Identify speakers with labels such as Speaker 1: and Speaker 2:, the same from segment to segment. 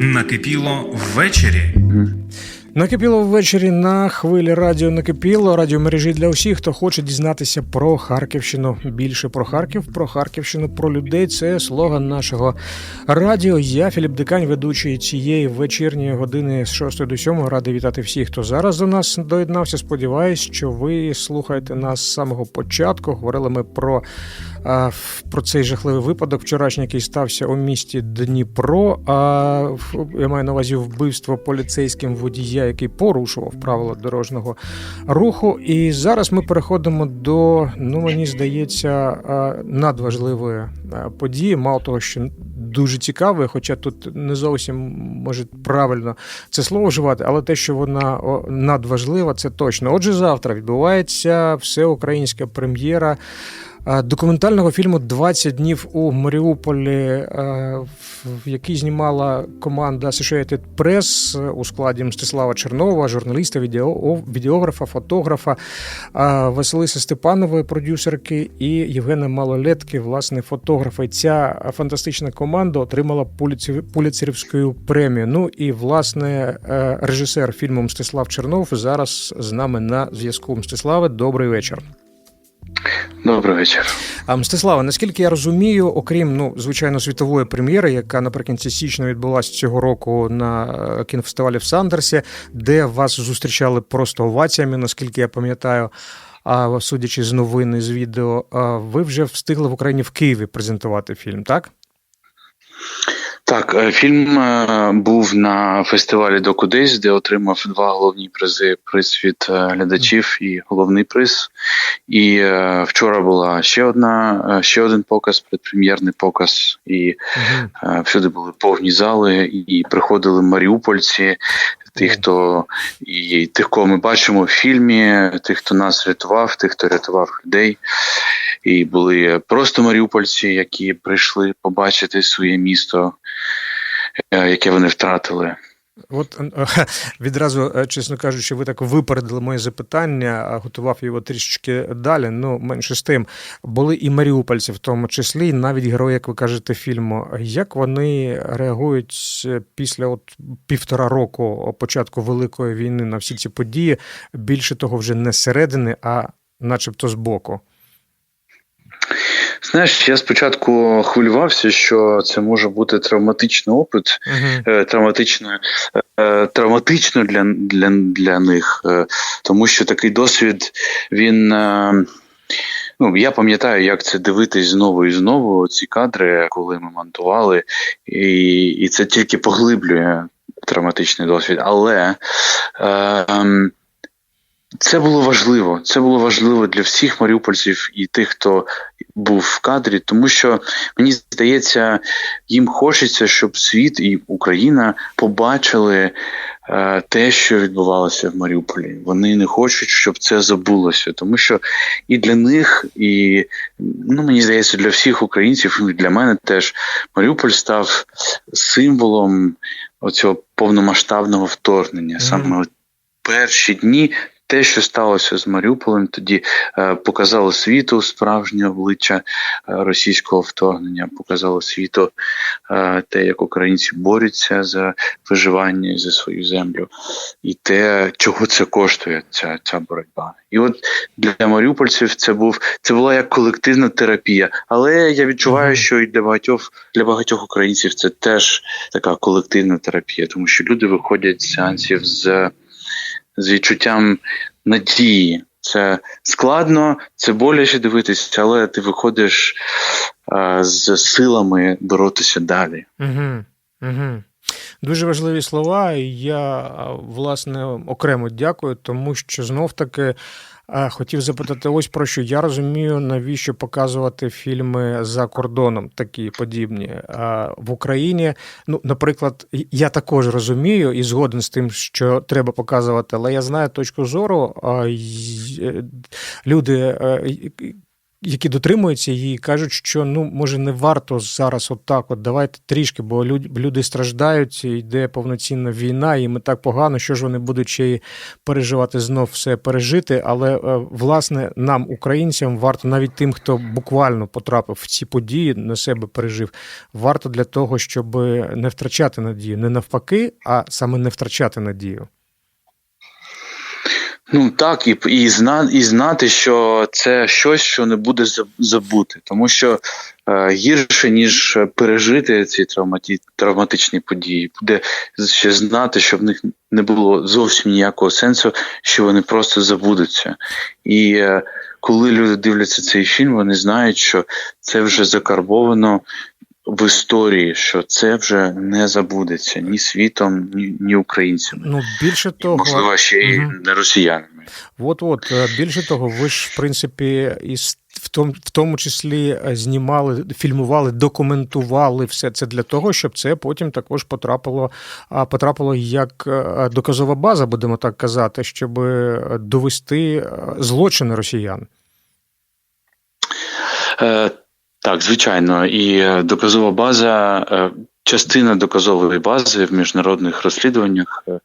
Speaker 1: Накипіло ввечері.
Speaker 2: Накипіло ввечері на хвилі радіо Накипіло, радіомережі для усіх, хто хоче дізнатися про Харківщину. Більше про Харків, про Харківщину, про людей. Це слоган нашого радіо. Я Філіп Дикань, ведучий цієї вечірньої години з 6 до 7. Радий вітати всіх, хто зараз до нас доєднався. Сподіваюсь, що ви слухаєте нас з самого початку. Говорили ми про. Про цей жахливий випадок вчорашній, який стався у місті Дніпро. А я маю на увазі вбивство поліцейським водія, який порушував правила дорожнього руху. І зараз ми переходимо до, ну мені здається, надважливої події. Мало того, що дуже цікавої, хоча тут не зовсім може правильно це слово вживати, але те, що вона надважлива, це точно. Отже, завтра відбувається всеукраїнська прем'єра. Документального фільму «20 днів у Маріуполі, в який знімала команда Associated Press у складі Мстислава Чернова, журналіста, відео, відеографа, фотографа, а, Василиси Степанової, продюсерки, і Євгена Малолетки, власне, фотографа. І ця фантастична команда отримала Пуліцер- Пуліцерівську премію. Ну і власне е, режисер фільму Мстислав Чернов зараз з нами на зв'язку. Мстиславе, добрий вечір.
Speaker 3: Добрий вечір.
Speaker 2: Мстислава, наскільки я розумію, окрім ну звичайно світової прем'єри, яка наприкінці січня відбулася цього року на е, кінофестивалі в Сандерсі, де вас зустрічали просто оваціями, наскільки я пам'ятаю. А судячи з новин і з відео, ви вже встигли в Україні в Києві презентувати фільм, так?
Speaker 3: Так, е, фільм е, був на фестивалі Докудесь, де отримав два головні призи: приз від е, глядачів і головний приз. І вчора була ще одна, ще один показ, предпрем'єрний показ, і всюди були повні зали, і приходили маріупольці. Тих, хто і тих, кого ми бачимо в фільмі, тих, хто нас рятував, тих, хто рятував людей. І були просто маріупольці, які прийшли побачити своє місто, е, яке вони втратили.
Speaker 2: От е, відразу, е, чесно кажучи, ви так випередили моє запитання, готував його трішечки далі. Ну, менше з тим, були і маріупольці, в тому числі, і навіть герої, як ви кажете, фільму. Як вони реагують після от півтора року початку Великої війни на всі ці події? Більше того, вже не зсередини, а начебто збоку.
Speaker 3: Знаєш, я спочатку хвилювався, що це може бути травматичний опит,
Speaker 2: Угу.
Speaker 3: е, травматично, е, травматично для, для, для них, е, тому що такий досвід він. Ну, я пам'ятаю, як це дивитись знову і знову ці кадри, коли ми монтували, і, і це тільки поглиблює травматичний досвід. Але е, це було важливо. Це було важливо для всіх маріупольців і тих, хто був в кадрі, тому що мені здається, їм хочеться, щоб світ і Україна побачили е, те, що відбувалося в Маріуполі. Вони не хочуть, щоб це забулося, тому що і для них, і ну мені здається, для всіх українців, і для мене теж Маріуполь став символом оцього повномасштабного вторгнення.
Speaker 2: Мгм.
Speaker 3: Саме перші дні. Те, що сталося з Маріуполем, тоді е, показало світу справжнє обличчя е, російського вторгнення, показало світу е, те, як українці борються за виживання за свою землю, і те, чого це коштує, ця, ця боротьба. І от для маріупольців це був це була як колективна терапія. Але я відчуваю, що і для багатьох для багатьох українців це теж така колективна терапія, тому що люди виходять з сеансів з, з відчуттям надії. Це складно, це боляче дивитися, але ти виходиш а, з силами боротися далі.
Speaker 2: Угу. Угу. Дуже важливі слова. Я власне окремо дякую, тому що знов таки хотів запитати ось про що я розумію, навіщо показувати фільми за кордоном, такі подібні. В Україні, ну, наприклад, я також розумію і згоден з тим, що треба показувати, але я знаю точку зору. е, Люди. Які дотримуються її, кажуть, що ну може не варто зараз отак. От давайте трішки, бо люд- люди страждають, йде повноцінна війна, і так погано, що ж вони будуть ще й переживати знов все пережити. Але е, власне нам, українцям, варто навіть тим, хто буквально потрапив в ці події, на себе пережив, варто для того, щоб не втрачати надію, не навпаки, а саме не втрачати надію.
Speaker 3: Ну так, і, і, зна, і знати, що це щось, що не буде забути, тому що е, гірше, ніж пережити ці травматі, травматичні події, буде ще знати, що в них не було зовсім ніякого сенсу, що вони просто забудуться. І е, коли люди дивляться цей фільм, вони знають, що це вже закарбовано в історії, що це вже не забудеться ні світом, ні, ні українцями.
Speaker 2: Ну більше того,
Speaker 3: Можливо, ще й
Speaker 2: Мгм.
Speaker 3: не росіянами.
Speaker 2: От от е, більше того, ви ж в принципі із в тому, в тому числі е, знімали, фільмували, документували все це для того, щоб це потім також потрапило, потрапило як е, доказова база, будемо так казати, щоб довести злочини росіян.
Speaker 3: Так, звичайно, і е, доказова база, е, частина доказової бази в міжнародних розслідуваннях е,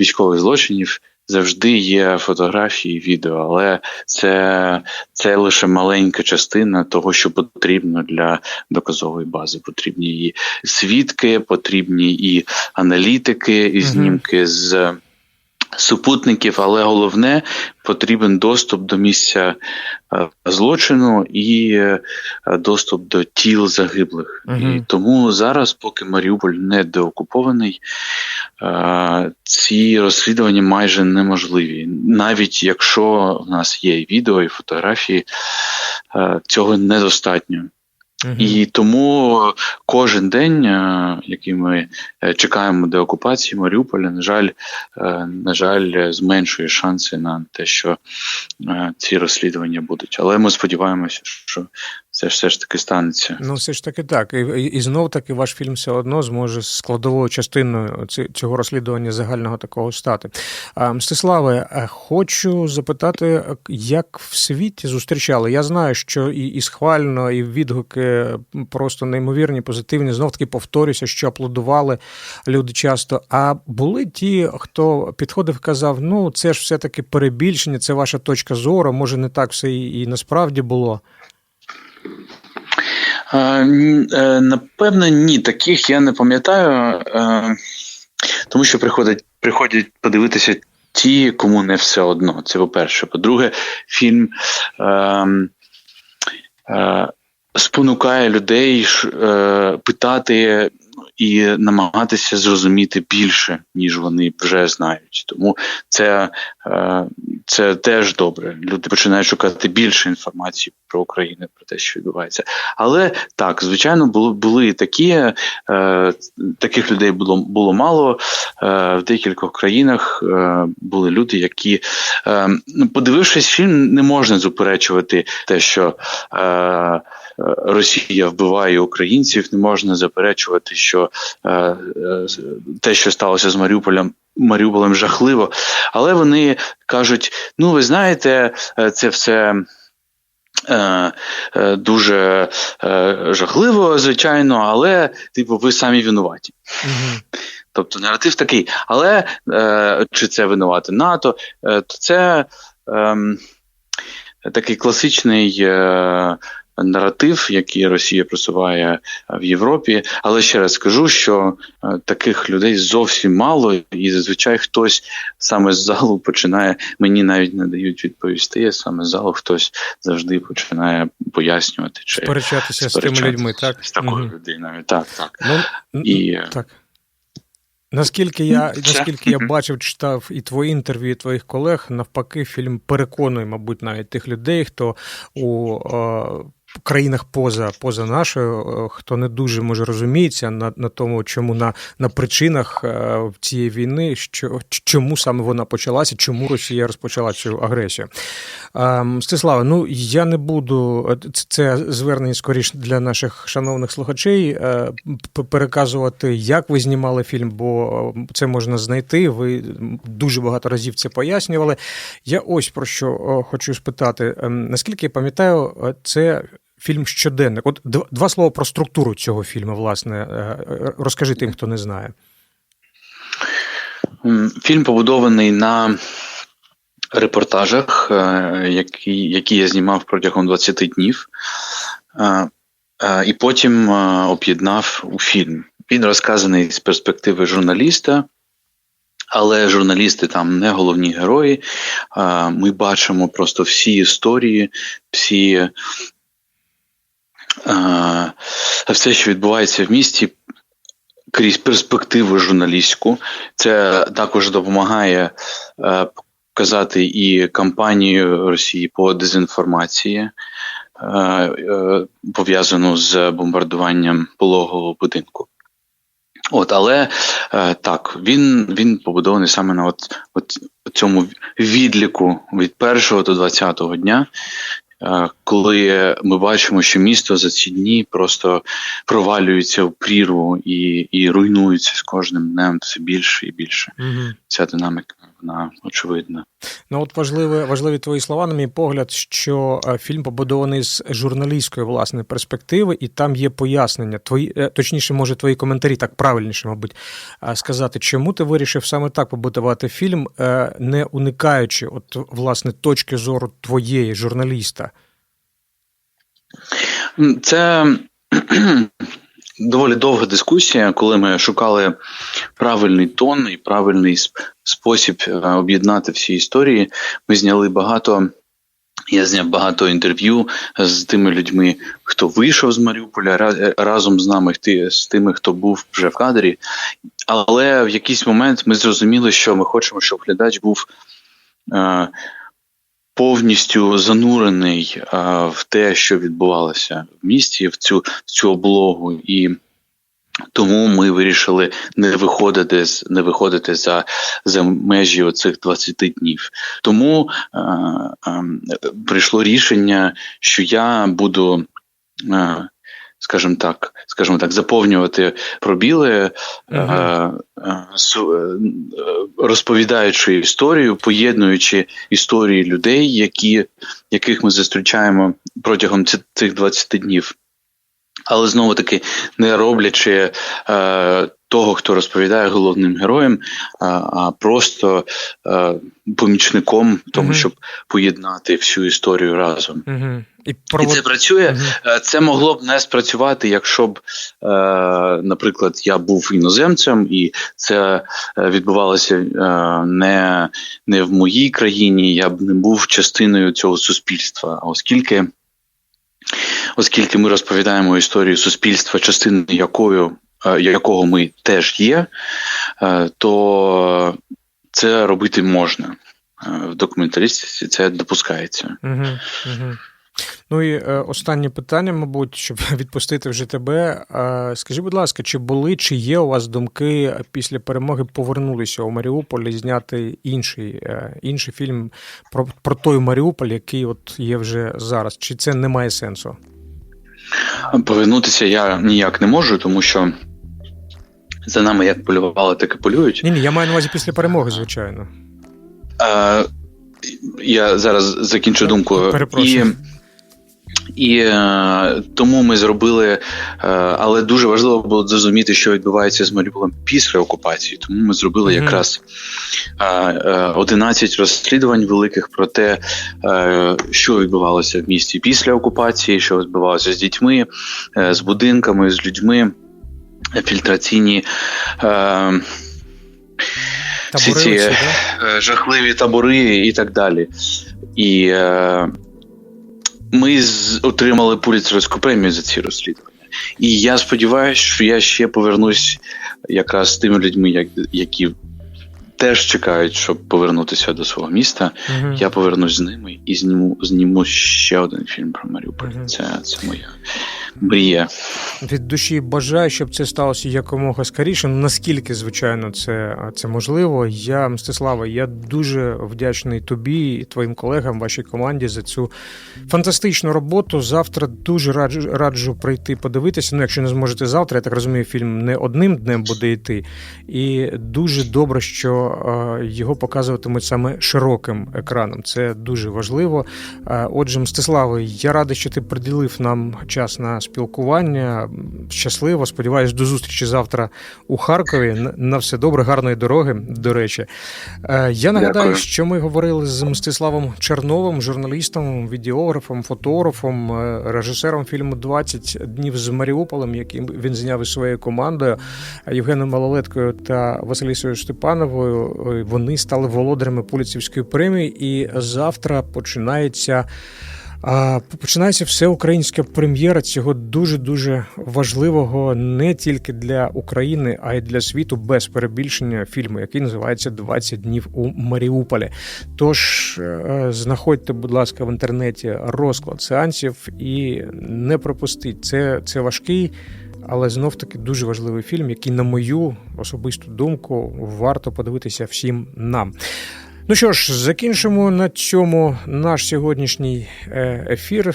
Speaker 3: військових злочинів завжди є фотографії, відео, але це, це лише маленька частина того, що потрібно для доказової бази. Потрібні і свідки, потрібні і аналітики, і знімки з. Супутників, але головне потрібен доступ до місця е, злочину і е, доступ до тіл загиблих.
Speaker 2: Мгм.
Speaker 3: І тому зараз, поки Маріуполь не деокупований, е, ці розслідування майже неможливі. Навіть якщо в нас є і відео, і фотографії, цього недостатньо. І тому кожен день, е, який ми е, чекаємо деокупації Маріуполя, на жаль, е, на жаль, зменшує шанси на те, що е, ці розслідування будуть. Але ми сподіваємося, що це ж все ж таки станеться.
Speaker 2: Ну, все ж таки так. І, і, і знов таки ваш фільм все одно зможе складовою частиною цього розслідування загального такого стати. А, Мстиславе, хочу запитати, як в світі зустрічали? Я знаю, що і, і схвально, і відгуки просто неймовірні, позитивні. Знов таки повторюся, що аплодували люди часто. А були ті, хто підходив і казав: ну, це ж все-таки перебільшення, це ваша точка зору, може не так все і, і насправді було.
Speaker 3: Е, е, Напевно, ні, таких я не пам'ятаю, е, тому що приходять, приходять подивитися ті, кому не все одно. Це по-перше. По-друге, фільм спонукає людей питати і намагатися зрозуміти більше, ніж вони вже знають. Тому це, е, це теж добре. Люди починають шукати більше інформації про Україну, про те, що відбувається. Але так, звичайно, були і такі, е, таких людей було було мало. Е, в декількох країнах були люди, які, подивившись фільм, не можна заперечувати те, що Росія вбиває українців, не можна заперечувати, що е, е, те, що сталося з Маріуполем. Маріуполем жахливо, але вони кажуть: ну, ви знаєте, е, це все е, е, дуже е, жахливо, звичайно, але, типу, ви самі винуваті.
Speaker 2: Угу.
Speaker 3: Тобто наратив такий. Але е, чи це винувати НАТО, е, то це е, такий класичний е, наратив, який Росія просуває в Європі. Але ще раз скажу, що е, таких людей зовсім мало, і зазвичай хтось саме з залу починає, мені навіть не дають відповісти, саме з залу хтось завжди починає пояснювати чи
Speaker 2: Сперечатися з тими людьми, так?
Speaker 3: з такою
Speaker 2: Мгм.
Speaker 3: людиною. Так, так.
Speaker 2: Ну,
Speaker 3: І, е,
Speaker 2: так. Наскільки я, наскільки я бачив, читав і твої інтерв'ю, і твоїх колег, навпаки, фільм переконує, мабуть, навіть тих людей, хто у е, країнах поза поза нашою, е, хто не дуже може розуміється на на тому, чому на на причинах е, цієї війни, що чому саме вона почалася, чому Росія розпочала цю агресію. Стислава, ну я не буду це звернення скоріш для наших шановних слухачей переказувати, як ви знімали фільм, бо це можна знайти. Ви дуже багато разів це пояснювали. Я ось про що хочу спитати. Ем, наскільки я пам'ятаю, це фільм щоденник. От два слова про структуру цього фільму, власне, е, е, розкажи тим, хто не знає.
Speaker 3: Фільм побудований на репортажах, е, які які я знімав протягом 20 днів, і потім об'єднав у фільм. Він розказаний з перспективи журналіста. Але журналісти там не головні герої. Ми бачимо просто всі історії, всі все, що відбувається в місті. Крізь перспективу журналістську, це також допомагає е, показати і кампанію Росії по дезінформації, е, е, пов'язану з бомбардуванням пологового будинку. От, Але е, так, він він побудований саме на от, от цьому відліку від першого до 20-го дня, коли ми бачимо, що місто за ці дні просто провалюється в прірву і і руйнується з кожним днем все більше і більше. Угу. Ця динаміка вона очевидна.
Speaker 2: Ну от важливі, важливі твої слова, на мій погляд, що е, фільм побудований з журналістської власне перспективи, і там є пояснення. Твої е, точніше, може, твої коментарі так правильніше, мабуть, сказати, чому ти вирішив саме так побудувати фільм, не уникаючи от власне точки зору твоєї журналіста.
Speaker 3: Це доволі довга дискусія, коли ми шукали правильний тон і правильний спосіб е, об'єднати всі історії. Ми зняли багато. Я зняв багато інтерв'ю з тими людьми, хто вийшов з Маріуполя разом з нами, з тими, хто був вже в кадрі. Але в якийсь момент ми зрозуміли, що ми хочемо, щоб глядач був е, повністю занурений а, в те, що відбувалося в місті, в цю в цю облогу, і тому ми вирішили не виходити не виходити за за межі оцих 20 днів. Тому а, а, прийшло рішення, що я буду. А, скажімо так, скажімо так, заповнювати пробіли, uh-huh. розповідаючи історію, поєднуючи історії людей, які, яких ми зустрічаємо протягом цих 20 днів. Але знову таки не роблячи е, того, хто розповідає головним героєм, а а просто е, помічником, тому щоб поєднати всю історію разом. І, провод... І це працює. Uh-huh. Це могло б не спрацювати, якщо б, е, наприклад, я був іноземцем, і це е, відбувалося е, не, не в моїй країні, я б не був частиною цього суспільства, оскільки. Оскільки ми розповідаємо історію суспільства, частиною якою Е, якого ми теж є, е, то це робити можна. Е, в документалістиці це допускається. Угу,
Speaker 2: угу. Ну і останнє питання, мабуть, щоб відпустити вже тебе. Скажи, будь ласка, чи були, чи є у вас думки після перемоги повернулися у Маріуполь зняти інший інший фільм про про той Маріуполь, який от є вже зараз? Чи це не має сенсу?
Speaker 3: Повернутися я ніяк не можу, тому що за нами як полювали, так і полюють.
Speaker 2: Ні, ні, я маю на увазі після перемоги, звичайно.
Speaker 3: А, Я зараз закінчу думку. І і е, тому ми зробили, е, але дуже важливо було зрозуміти, що відбувається з Маріуполем після окупації. Тому ми зробили mm-hmm. якраз е, 11 розслідувань великих про те, е, що відбувалося в місті після окупації, що відбувалося з дітьми, е, з будинками, з людьми фільтраційні. Е, всі ці е, жахливі табори і так далі. І е, ми з, отримали пуліцерську премію за ці розслідування. І я сподіваюся, що я ще повернусь якраз з тими людьми, як, які теж чекають, щоб повернутися до свого міста.
Speaker 2: Мгм.
Speaker 3: Я повернусь з ними і зніму зніму ще один фільм про Маріуполь.
Speaker 2: Мгм.
Speaker 3: Це, це моя мрія.
Speaker 2: Від душі бажаю, щоб це сталося якомога скоріше. Наскільки, звичайно, це, це можливо. Я, Мстислава, я дуже вдячний тобі і твоїм колегам, вашій команді за цю фантастичну роботу. Завтра дуже раджу, раджу прийти подивитися. Ну, якщо не зможете завтра, я так розумію, фільм не одним днем буде йти. І дуже добре, що е, його показуватимуть саме широким екраном. Це дуже важливо. Е, Отже, Мстиславе, я радий, що ти приділив нам час на спілкування. Щасливо, сподіваюсь, до зустрічі завтра у Харкові. На все добре, гарної дороги. До речі, Е, я нагадаю,
Speaker 3: Дякую.
Speaker 2: що ми говорили з Мстиславом Черновим, журналістом, відеографом, фотографом, е, режисером фільму «20 днів з Маріуполем, який він зняв із своєю командою Євгеном Малолеткою та Василісою Степановою. Е, Вони стали володарями Пуліцівської премії, і завтра починається. А починається всеукраїнська прем'єра цього дуже дуже важливого не тільки для України, а й для світу без перебільшення фільму, який називається «20 днів у Маріуполі. Тож е, знаходьте, будь ласка, в інтернеті розклад сеансів і не пропустіть. Це, це важкий. Але знов таки дуже важливий фільм, який, на мою особисту думку, варто подивитися всім нам. Ну що ж, закінчимо на цьому наш сьогоднішній е, ефір.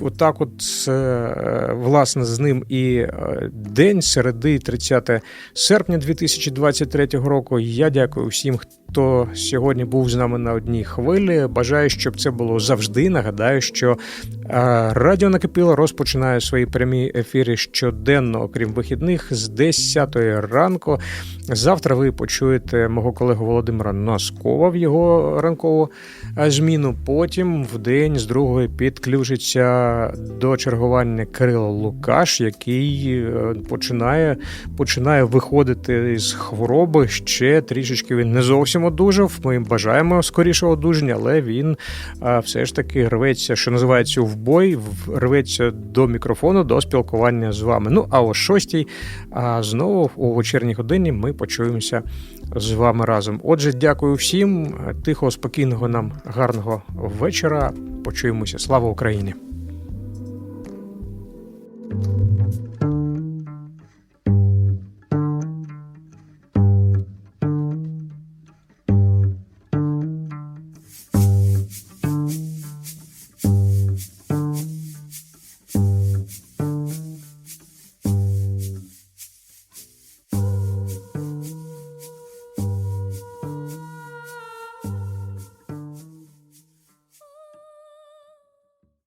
Speaker 2: Отак, от е, власне, з ним і е, день середи, 30 серпня 2023 року. Я дякую всім, хто сьогодні був з нами на одній хвилі. Бажаю, щоб це було завжди. Нагадаю, що е, радіо накипіло розпочинає свої прямі ефіри щоденно, окрім вихідних, з 10 ранку. Завтра ви почуєте мого колегу Володимира Носкова в його ранкову е, зміну. Потім в день з другої підключиться до чергування Кирило Лукаш, який е, починає, починає виходити з хвороби. Ще трішечки він не зовсім одужав. Ми бажаємо скорішого одужання, але він все ж таки рветься, що називається в бой, рветься до мікрофону, до спілкування з вами. Ну а о шостій знову у вечірній годині ми почуємося з вами разом. Отже, дякую всім. Тихого, спокійного нам гарного вечора. Почуємося. Слава Україні!